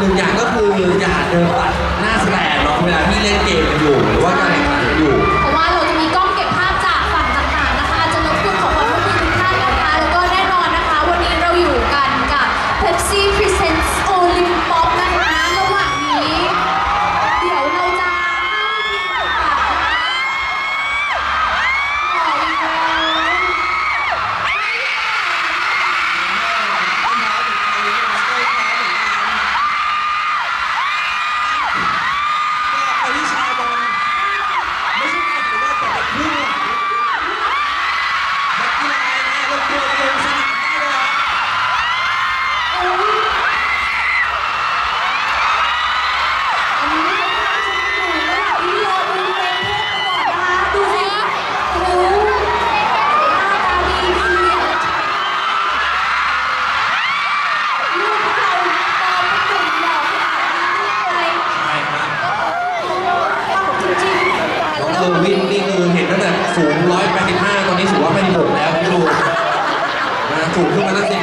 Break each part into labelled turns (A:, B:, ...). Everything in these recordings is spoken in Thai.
A: หนึ่งอย่างก็คืออย่าเดินตัดหน้าแสดงเนาะเวลาที่เล่นเกมกันอยู่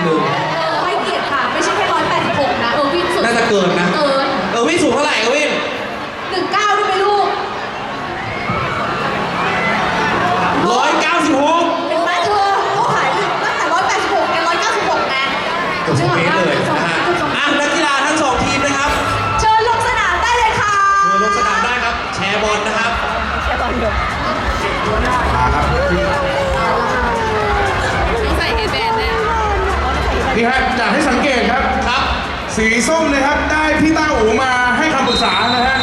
A: ขึ้ สี
B: ส้มนะครับ
A: ได้
C: พี่ต้าอูมาให้คำปรึกษานะฮะ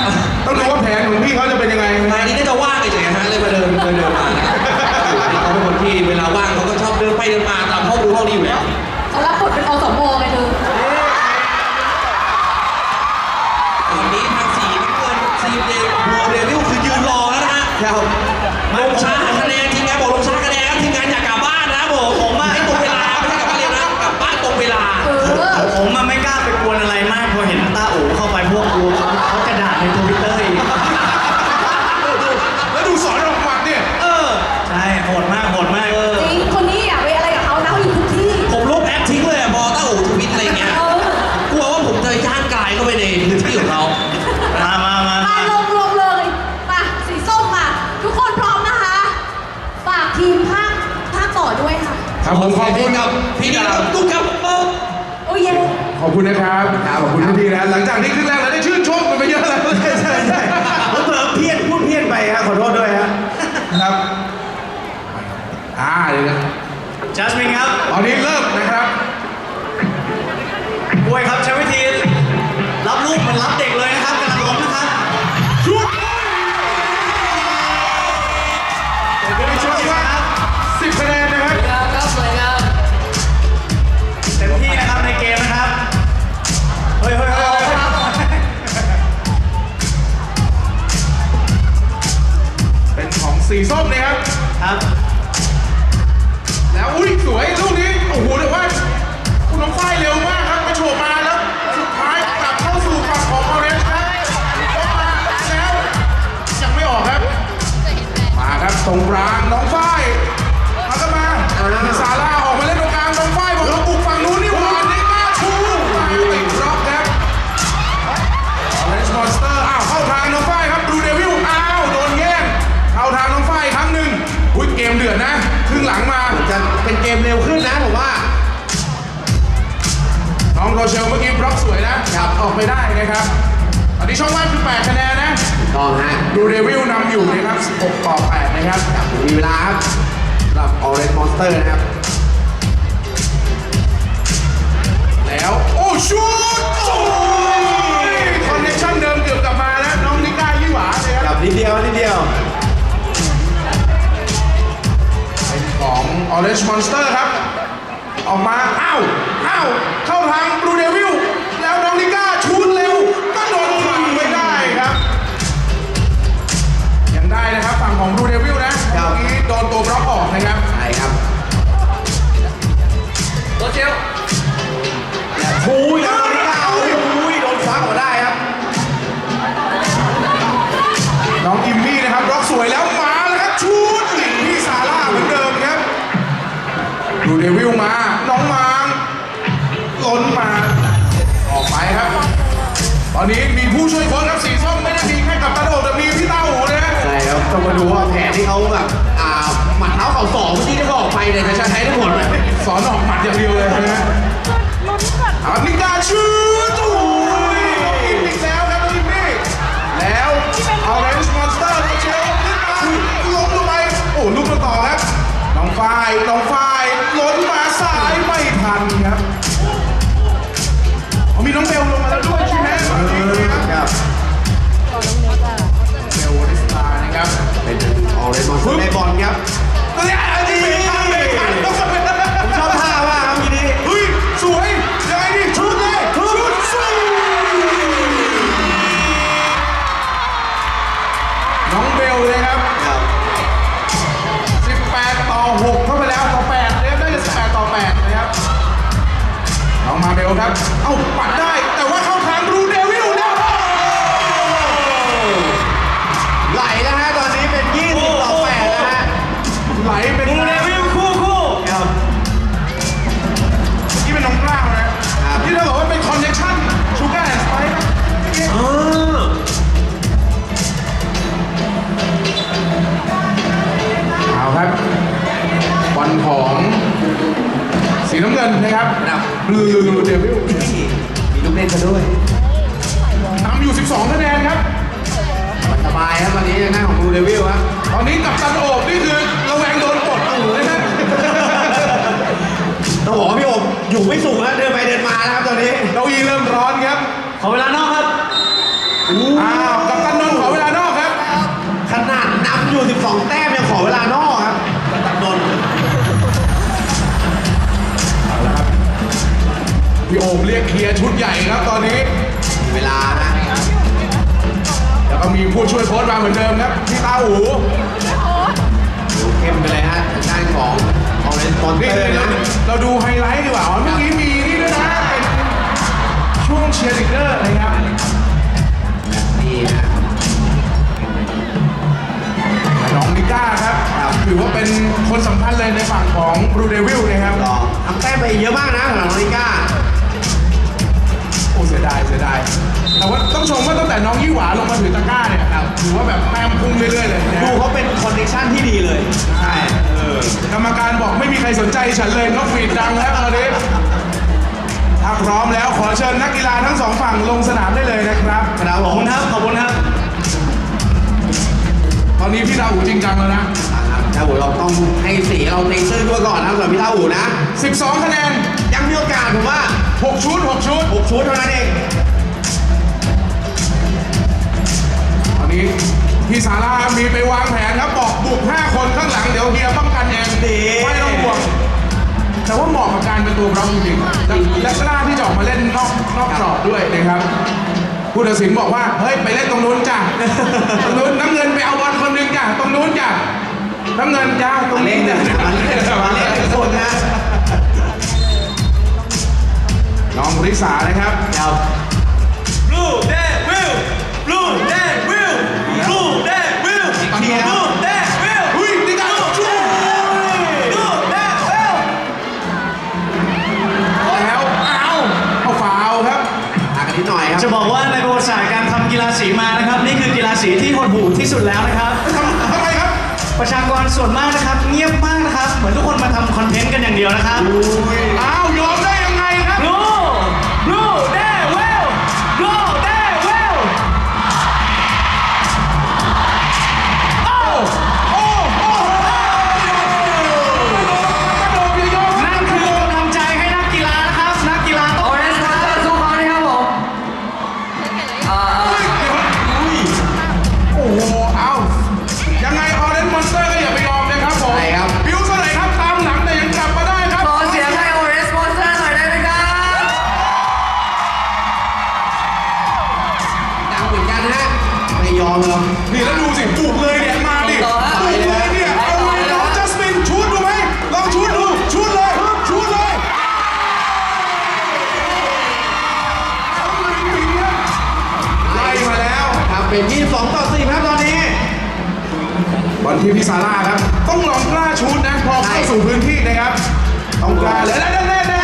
C: ต้องดูว่าแผนของพี่เขาจะเป็นยังไง
A: รายนี้น่าจะว่างเฉยๆฮะเลยมาเดินเดินเดินมานะครับเขาเป็นคนที่เวลาว่างเขาก็ชอบเดินไปเดินมาตามห้องดูห้องนี้อยู่แล้ว
B: เขารับบทเป็นอสมไงเธอ
A: ตอนนี้ทางสีน้ำเงินทีมเดบัวเดวิลคือยืนรอแล้วนะฮะครับลงช้าคะแนนทีมงานบอกลงช้าคะแนนครับทีมงานอยากกลับบ้านนะครับผมผมมาให้ตรงเวลาไม่ใช่กลับบ้านเร็วนะกลับบ้านตรงเวลา
B: เออ
D: ผมมันไม่กล้า ไปกวนอะไรมากพอเห็นต้าอู๋เข้าไปพวกกูเขาเขาจะด่าในทวิตเตอร์อีก
C: แล้วดูสอนออกหมัดเนี่ย
A: เออ
D: ใช่โหดมากโหดมาก
B: จริงคนนี้อย่าไปอะไรกับเขานะเขาอยู่ทุกที่
A: ผมลบแอปทิ้งเลยอะพอต้าอู่ทวิตอะไรเงี้ย
B: เออก
A: ลัวว่าผมจะย่างกายเข้าไปในพื้นที่ของเขา
D: มามามา
B: มา
D: มา
B: ลงรวมเลยมาสีส้มมาทุกคนพร้อมนะคะฝากทีมภาคภาคต่อด้วยค่ะ
C: ครับผมขอบคุณ
A: กับพี่ดาวทุกครับเออ
B: โอ้ยเย้
C: ขอบ คุณนะครับขอบคุณพี่ๆนะหลังจากที่ขึ้นแรกเราได้ชื่นชมกันไปเยอะแล้ว
D: ใช่ใช่ใช่ผมเผลอเพี้ยนพูดเพี้ยนไปครับขอโทษด้วยฮะ
C: ครับอ่าเดี๋ยวนะ
D: จัสมินครับ
C: ตอนนี้เริ่มนะครับ
D: บวยครับใช้วิธีรับลูกเหมันรับเด็กเลยนะครับก
C: ดูเดวิลนำอยู่นะครับ6ต่อ 8 นะครับ
A: มีเวลาครับสำหรับออเรนจ์มอนสเตอร์นะครับ
C: แล้ว โอ้ชูดโอ้ยคอนเนคชั่นเดิมเกือบกลับมาแล้ว น้องนิก้ายี่หวาเลยค
A: กั
C: รั
A: บบนิดเดียวนิดเดียว
C: เป็นของ Orange Monster ครับ ออกมา อ้าว อ้าว เข้าทางบลูเดวิล วิลนะเมื่อกี้โดนตัวบล็อกออกนะครับ
A: ใช่ครับ
E: โรเจล
A: ทูยแล้วน้องนิก้าโอ้ยโดนคว้าออกมาได้ครับ
C: น้องอิมมี่นะครับบล็อกสวยแล้วมาแล้วครับชูดติดพี่ซาร่าเหมือนเดิมครับดูดูเดวิลมา น้องมางล้นมา ออกไปครับ ตอนนี้มีผู้ช่วยโค้ช
F: เขาออกไปเนี่ยจะใช้ได้ผลไหม
C: สอนออกหมัดอย่างเดียวเลยนะฮะอันนี้การชูดโอ้ยน้องอินอีกแล้วครับทีมนี้แล้วเอาเรนจ์มอนสเตอร์ตัวเชลขึ้นมาล้มลงไปโอ้ลูกมาต่อครับน้องฝ้ายน้องฝ้ายล้นมาสายไม่ทันครับเอามีน้องเบลลงมาแล้วด้วยใช่ไหมครับเบลวอนิสตานะครับ
F: เป็นออเรนจ์มอนสเตอร์ในบอลครับ
C: เนี่ยนี่
F: ผมชอบท่าว่ากครับทีนี้
C: เฮ้ย งินนะครับครับ
F: บ
C: ลูเดวิล
F: มีลูกเล่นกันด้วย
C: นำอยู่ 12คะแนนครับ
F: สบายครับตอนนี้หน้าของบลูเดวิลครับ
C: ตอนนี้กับตันโอบนี่คือระแวงโดนปลดอู่เลยนะ
F: ต้องบอกว่าพี่โอบอยู่ไม่สูงแล้วเดินไปเดินมาแล้วครับตอนนี้
C: เก้าอี้เริ่มร้อนครับ
D: ขอเวลานอกครับ
C: อ้าวกับตันนนท์ขอเวลานอกครับ
F: ขนาดนำอยู่ 12 แต้มยังขอเวลานอกครับตัดนนท์
C: พี่โอมเรียกเคลียร์ชุดใหญ่ครับตอนนี้
F: มีเวลาฮะ
C: แล้วก็มีผู้ช่วยโค้ชมาเหมือนเดิมครับพี่ตาอู
F: ดูเข้มไปเลยฮะทางด้านของออเรนจ์มอนส
C: นี่
F: เตอร์
C: เรา
F: นะ
C: เราดูไฮไลท์ดีกว่าอ๋อเมื่อกี้มีนี่ด้วยนะเป็นช่วงเชียร์ลีดเดอร์นะครับ
F: นี่ฮะ
C: น้องนิก้าครับ
F: ครับ
C: ถือว่าเป็นคนสำคัญเลยในฝั่งของบรูเดวิลนะครับ
F: ลองทำแต้มไปเยอะมากนะสำหรับนาฬิกา
C: โอ้เสียดายเสียดาย แต่ว่าต้องชมว่าตั้งแต่น้องยี่หวาลงมาถือตะกร้าเนี่ยครับถือว่าแบบแต้มพุ่งเรื่อยๆเลยนะ
F: ดูเขาเป็นคอนเนคชั่นที่ดีเลย ใช่เออ
C: กรรมการบอกไม่มีใครสนใจฉันเลยนกหวีดดังแล้วตอนนี้ถ้าพร้อมแล้วขอเชิญนักกีฬาทั้งสองฝั่งลงสนามได้เลยนะครับ
F: ครับผ
D: ขอบ
F: ม
D: คุณครับขอบคุณครับ
C: ตอนนี้พี่ดาวอูจริงจังแล้วนะ
F: ถ้าผมเราต้องให้สีเราตีซื่อด้วยก่อนนะครับสำหรับพี่ท่าอูนะ
C: 12 คะแนน
F: ยังมีโอกาสผมว่า
C: 6ชุด6ชุด
F: 6ชุดเท่านั้นเอง
C: ตอนนี้พี่ซาร่ามีไปวางแผนครับบอกบุก5คนข้างหลังเดี๋ยวเฮียป้องกันเอง
F: ดี
C: ไม่ต้องห่วงแต่ว่าเหมาะกับการเป็นตัวบล็อกจริงๆและและกล้าที่จะออกมาเล่นนอกนอกกรอบด้วยนะครับผู้ตัดสินบอกว่า เฮ้ย ไปเล่นตรงนู้นจ้ะตรงนู้นน้ำเงินไปเอาบอลคนหนึ่งจ้ะตรงนู้นจ้ะน้ำเงินจ้าตรง
F: มา
C: นี้
F: เล่น
C: จ้ะ
D: ประชากรส่วนมากนะครับ เงียบมากนะครับ เหมือนทุกคนมาทำคอนเทนต์กันอย่างเดียวนะครับ
C: อ้าว
G: เป็
C: น
F: 22 ต่อ 4 ครับตอนนี้
C: บอลที่พิซาร่าครับ ต้องลองกล้าชูดนะ พอเข้าสู่พื้นที่นะครับ ต้องกล้าเล
A: ย
D: แน่
C: แน่
D: แน่ไม่เลย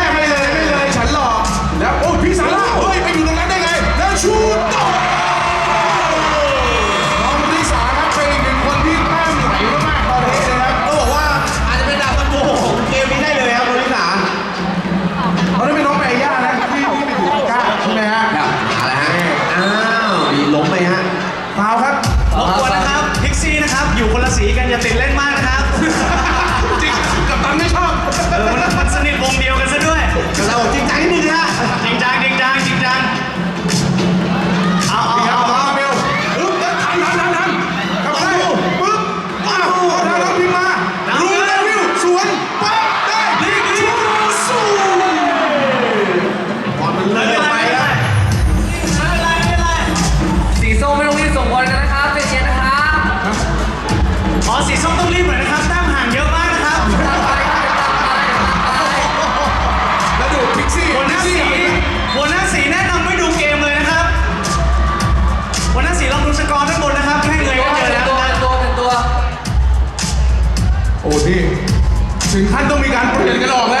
C: ถึงขั้นต้องมีการเปลี่ยนกันออกแล้ว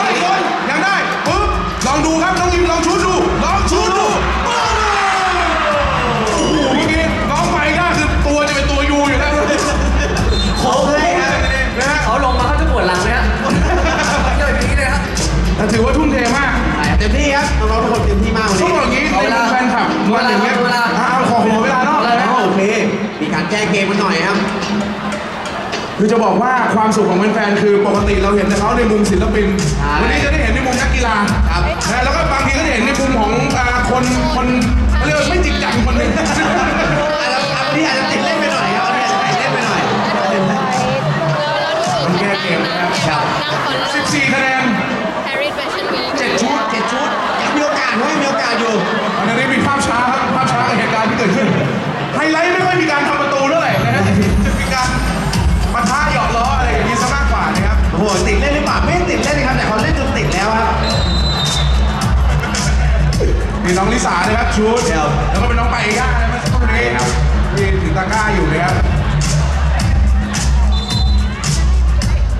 C: หน่อย
A: ฮะ
C: มาได้บอลยังได้ปึ๊บลองดูครับน้องอิมลองชุดดูลองชุดดูปึ๊บโอ้โหเมื่อกี้น้องไปก็คือตัวจะเป็นตัวยูอยู่แล้ว
A: โค้งให้ฮะ
C: นะฮะ
E: เขาลงมาเขาจะปวดหลังไหมฮะเยอะอย่างนี้เลยครับ
C: แต่ถือว่าทุ่มเทมาก
A: เต็มที่ครับน้องๆทุกคนเต็มที่มากวัน
C: ต้อง
A: นี้
C: บอกอย่างนี้
E: เอ
C: ใน
E: เวลา
C: มุมแฟนคลับวันอย่างเงี้ย
E: เอาเวลา
C: อะเอาขอหัวเวลานอก
E: เอาเวลา
A: อ๋อโอเค มีการแก้เกมกันหน่อยครับ
C: คือจะบอกว่าความสุขของแฟนๆคือปกติเราเห็นแต่เขาในมุมศิลปิน
A: ใช่
C: วันนี้จะได้เห็นในมุมนักกีฬา
A: ครับ
C: นะแล้วก็บางทีก็จะเห็นในมุมของอ่าคนคนเขาเรียกว่าไม่จริงจังคนหนึ่ง
A: อาจจะอันนี้อาจจะติดเล่นไปหน่อยครับอันนี้อาจจะติดเล่นไปหน่อย
C: มันแก้เกมนะครับ
A: ครับ
C: 14คะแนน
A: เจ็ดชุดเจ็ดชุดยังมีโอกาสเว้ยมีโอกาสอยู่
C: อันนี้มีภาพช้าครับภาพช้ากับเหตุการณ์ที่เกิดขึ้นไฮไลท์ไม่ค่อยมีการทำประตูเท่าไหร่ น้อง
A: ลิ
C: สานะครับชูด
A: ครับ
C: แล้วก็เป็นน้องไปย่านะครับสักครู่นี้ครับที่ถือตะกร้าอยู่นะครับ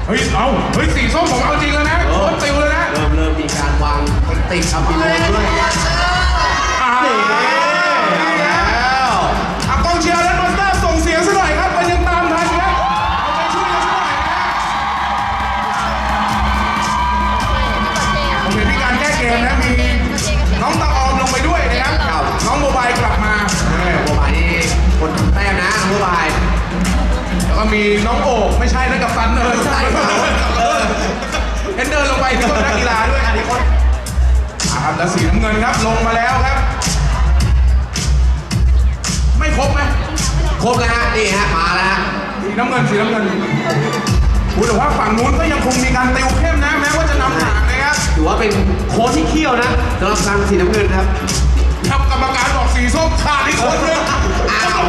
C: เฮ้ยเอาเฮ้ยสีส้มผมเอาจริงแล้วนะโคตรติวเลยนะ
A: เริ่มเริ่มมีการวางเทคนิคทำปีโมด้วย
C: อ่า ที่คนนักกีฬาด้วยอันนี้คนอะครับแล้วสีน้ำเงินครับลงมาแล้วครับ ไม่ครบไหม
A: ครบแล้วฮะนี่ฮะมาแล้วฮะ
C: สีน้ำเงินสีน้ำเงินอู้แต่ว่าฝั่งนู้นก็ยังคงมีการติวเข้มนะแม้ว่าจะนำห่างนะครับ
A: ถือว่าเป็นโค้ชที่เขี้ยวนะสำหรับทางสีน้ำเงินครับ
C: ครับกรรมการบอกสีส้มขาดอีกคนนึง
A: อ้าว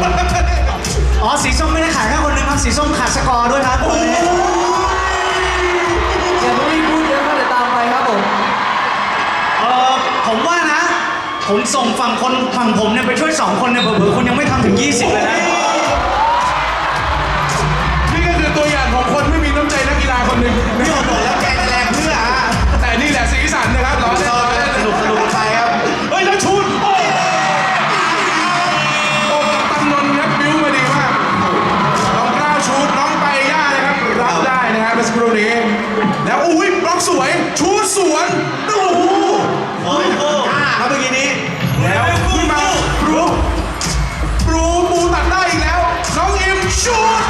D: อ๋อสีส้มไม่ได้ขายแค่คนหนึงครับสีส้มขาดสกอร์ด้วยครับ
E: อ ผม
D: ว่านะ ผมส่งฝั่งคนฝั่งผมเนี่ยไปช่วยสองคนเนี่ยเผื่อๆคุณยังไม่ทำถึง 20 เลยนะ
C: นี่ก็คือตัวอย่างของคนไม่มีน้ำใจนักกีฬาคนหนึ่ง
A: ไม่บอกแล้วแกจะแรงเพื่อฮะ
C: แต่นี่แหละสีสันนะครับเราเล่น
A: เรา
C: เราเล่น
A: สนุกสนุกกันไปครับ
C: เฮ้ยแล้วชุดโอ้โอ้กัปตันนนท์ครับบิ้วมาดีมากน้องกล้าวชุดน้องไปย่านะครับรับได้นะครับเมื่อสักครู่นี้แล้วอุ้ยบล็อกสวยชุดสวนโอ้โห
A: โอ้ยกล้าครับเมื่อกี้นี้
C: แล้วขึ้นมาปรูบรูบูตัดได้อีกแล้ว น้องอิมชูด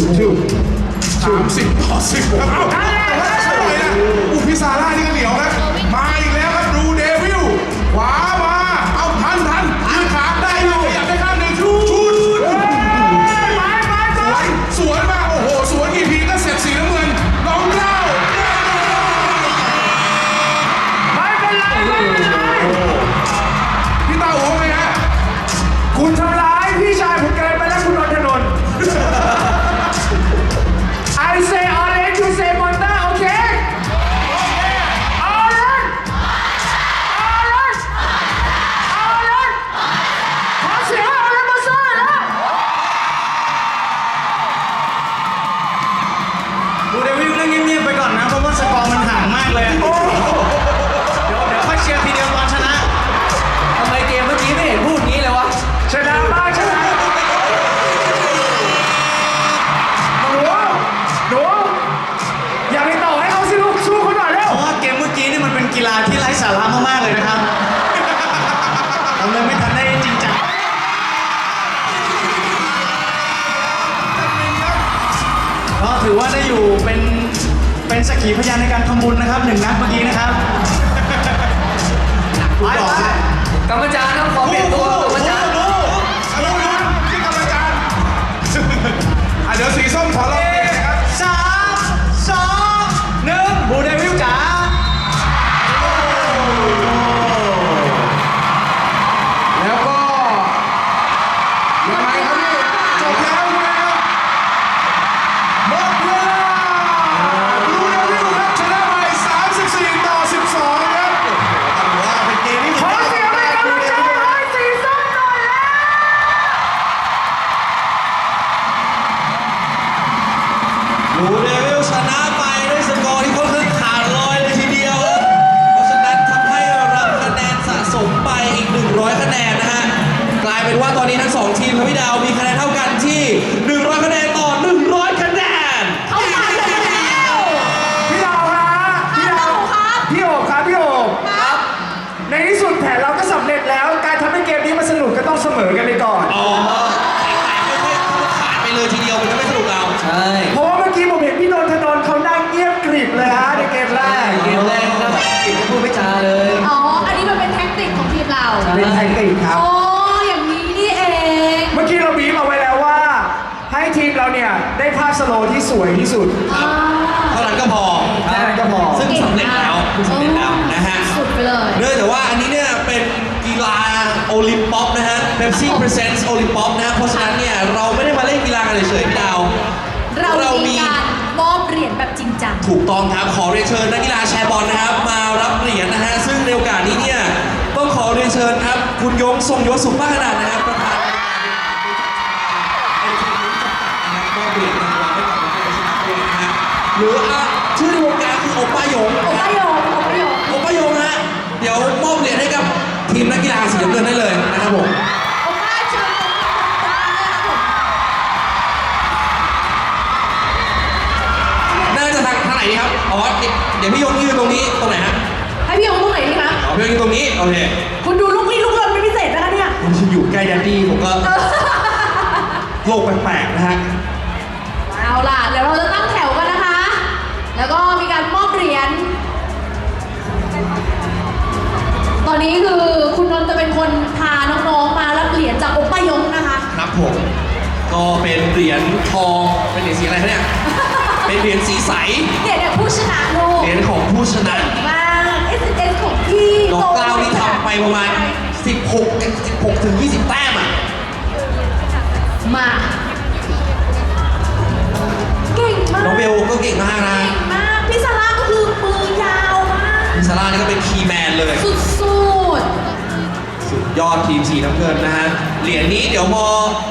C: สามสิบต่อสิบครับเอ้าแต่ว่าสวยนะอูพิซา
E: ร่า
D: ถือว่าได้อยู่เป็นเป็นสักขีพยานในการทำบุญนะครับหนึ่งนัดเมื่อกี้นะครับไปไป
E: กรรมการครับขอเปลี่ยนตัวกรรมการ
C: รู้รู้ที่กรรมการอะเดี๋ยวสีส้มขอลองเปลี่ยนนะครับ
A: Presents โอลิมปอปนะฮะเพราะฉะนั้นเนี่ย เราไม่ได้มาเล่นกีฬากันเฉยๆพี่ดาว
B: เรามีการมอบเหรียญแบบจริงจัง
A: ถูกต้องครับ ขอเรียนเชิญนักกีฬาแชร์บอลนะครับ มารับเหรียญนะฮะ ซึ่งในโอกาสนี้เนี่ย ต้องขอเรียนเชิญครับ คุณยงทรงยศสุขมากขนาดนะครับประธานเป็นทีมนี้จำกัดนะครับมอบเหรียญรางวัลให้กับนักกีฬาชนะด้วยนะฮะหรืออะชื่อในวงการคือโอป้ายง
B: โอปายงโอปายง
A: โอป้ายงฮะ เดี๋ยวมอบเหรียญให้กับทีมนักกีฬาสีน้ำเงินได้เลยนะครับผมา
B: ง
A: ไหนดีครับอ๋อเดี๋ยวพี่ยงยืนตรงนี้ตรงไหนฮะ
B: ให้พี่ยงตรงไหนดีคะ
A: อ๋อพี่ยงยืนตรงนี้โอเค
B: คุณดูลูกนี้ลูกลนเป็นพิเศษนะคะเนี่ย
A: ผมจะอยู่ใกล้แดดดี้ผมก็โลกแปลกๆนะฮะ
B: เอาล่ะ เดี๋ยวเราจะตั้งแถวกันนะคะ แล้วก็มีการมอบเหรียญ ตอนนี้คือคุณนนท์จะเป็นคนพาน้องๆมารับเหรียญจากโอปายงนะคะ
A: ครับผม ก็เป็นเหรียญทอง เป็นเหรียญสีอะไรคะเนี่ย เป็นเหรียญสีใส
B: เนี่ยเนี่ยผู้ชนะโลก
A: เหรียญของผู้ชนะ
B: มาก S S ของพี่
A: น้องกล้าวนี่ทำไปประมาณ 16 16 ถึง 20 แต้มอะ
B: มา เก่งมาก
A: น้องเบลก็เก่งมากนะ
B: เก่งมาก พี่ซาร่าก็คือมือยาวมาก
A: ซาร่านี่ก็เป็นคีย์แมนเลย
B: สุด
A: สุด ยอดทีมสีน้ำเงินนะฮะ เหรียญนี้เดี๋ยวพอ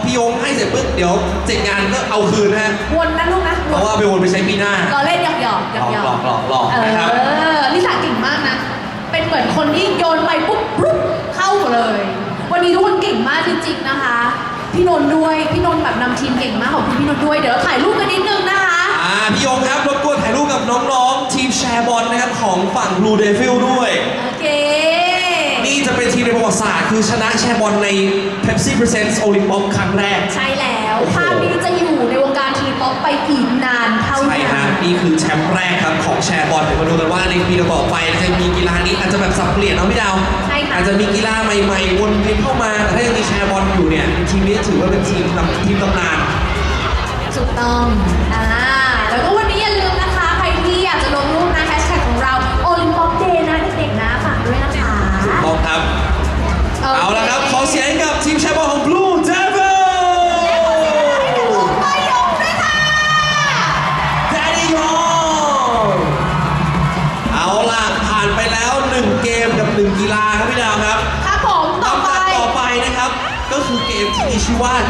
A: พี่ยงให้เสร็จปุ๊บเดี๋ยวเสร็จงานก็เอาคืนนะฮะ
B: ๆวนนะลูกนะ
A: เพราะว่าไปวนไปใช้ปีหน้า
B: เราเล่นหยอกหยอกหยอกหยอก
A: หลอกหลอกหลอก
B: เอ
A: นะครับ
B: อลิซ่าเก่งมากนะ เป็นเหมือนคนที่โยนไปปุ๊บปุ๊บเข้าเลย วันนี้ทุกคนเก่งมากจริงๆนะคะ พี่นนท์ด้วย พี่นนท์แบบนำทีมเก่งมากขอบคุณพี่นนท์ด้วย เดี๋ยวเราถ่ายรูปกันนิดนึงนะคะ
A: อ่าพี่ยงครับรบกวนถ่ายรูปกับน้องๆ ทีมแชร์บอลนะครับของฝั่ง Blue Devil ด้วย
B: โอเค
A: นี่จะเป็นทีมในประวัติศาสตร์คือชนะแชร์บอลใน Pepsi Presents Olympus ครั้งแรก
B: ใช่แล้ว
A: โอ้โห
B: ภาพนี้จะอยู่ในวงการทีป๊อปอล์ฟไปอีกนานเท่า
A: ใช่
B: นั้
A: ฮะ
B: น
A: นี่คือแชมป์แรกครับของแชร์บอลเดี๋ยวมาดูกันว่าในปีต่อๆไปจะมีกีฬานี้อาจจะแบบสับเปลี่ยนเนาะพี่ดาว
B: ใช่ค่ะ
A: อาจจะมีกีฬาใหม่ๆวนเวียนเข้ามาแต่ถ้ายังมีแชร์บอลอยู่เนี่ยทีมนี้ถือว่าเป็นทีมตำทีมตำนาน
B: ถูกต้องอ่า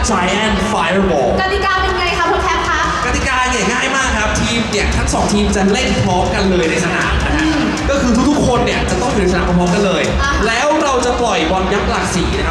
A: Giant Fireball
B: กติกาเป็นไงคะคุณแคปคะ
A: กติกาเนี่ยง่ายมากครับทีมเนี่ยทั้งสองทีมจะเล่นพร้อมกันเลยในสนามนะฮะก็คือทุกๆคนเนี่ยจะต้องอยู่ในสนามพร้อมๆกันเลย
B: อ่าฮะ
A: แล้วเราจะปล่อยบอลยักษ์หลากสีนะครับ